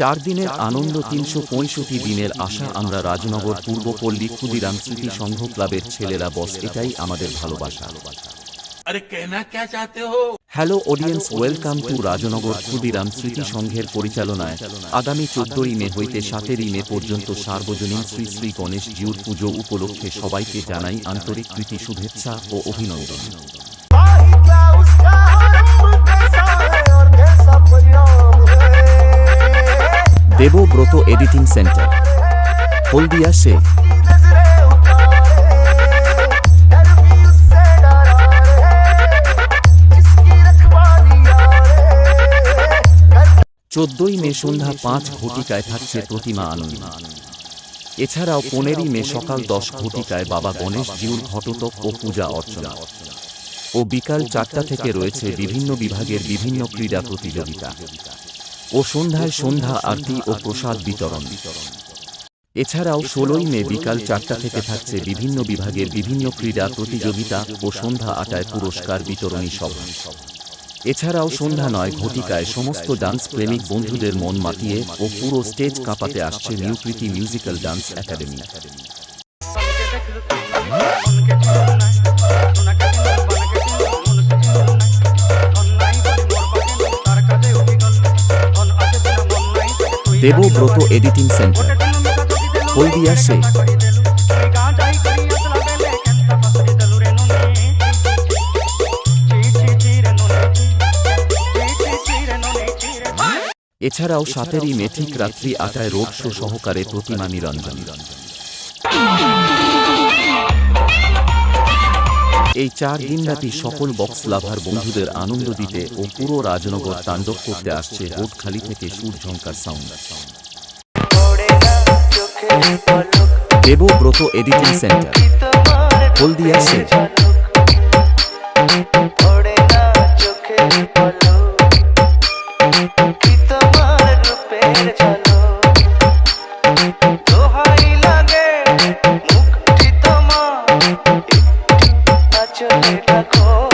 চার দিনের আনন্দ তিনশো পঁয়ষট্টি দিনের আশা আমরা রাজনগর পূর্বপল্লী ক্ষুদিরাম স্মৃতি সংঘ ক্লাবের ছেলেরা বস এটাই আমাদের ভালোবাসা। Hello audience welcome to Rajnagar Khudiram স্মৃতি সংঘের পরিচালনায়। আগামী চোদ্দই মে হইতে সাতেরই মে পর্যন্ত সার্বজনীন শ্রী শ্রী গণেশ জিউর পুজো উপলক্ষে সবাইকে জানাই আন্তরিক প্রীতি শুভেচ্ছা ও অভিনন্দন। Debabrata editing centre. হলদিয়া সে। চোদ্দই মে সন্ধ্যা পাঁচ ঘটিকায় থাকছে প্রতিমা আনন্দ। এছাড়াও পনেরোই মে সকাল দশ ঘটিকায় বাবা গণেশ জিউর ঘটতক ও পূজা অর্চনা। ও বিকাল চারটা থেকে রয়েছে বিভিন্ন বিভাগের বিভিন্ন ক্রীড়া প্রতিযোগিতা। ও সন্ধ্যায় সন্ধ্যা আরতি ও প্রসাদ বিতরণ। এছাড়াও ষোলোই মে বিকাল চারটা থেকে থাকছে বিভিন্ন বিভাগের বিভিন্ন ক্রীড়া প্রতিযোগিতা ও সন্ধ্যা আটায় পুরস্কার বিতরণী সভা। এছাড়াও সন্ধ্যা নয় ঘটিকায় সমস্ত ডান্স প্রেমিক বন্ধুদের মন মাতিয়ে ও পুরো স্টেজ কাঁপাতে আসছে নিউকৃতি musical dance academy. Debabrata editing centre. Haldia সে। এছাড়াও সাতেরই মেথিক রাত্রি আটায় রোড শো সহকারে প্রতিমা নিরঞ্জন। এই চার দিনব্যাপী সকল বক্স লাভার বন্ধুদের আনন্দ দিতে ও পুরো রাজনগর তাণ্ডব করতে আসছে বোটখালি থেকে Suryankar sound Debabrata editing centre Haldia set তোমার রূপের cold.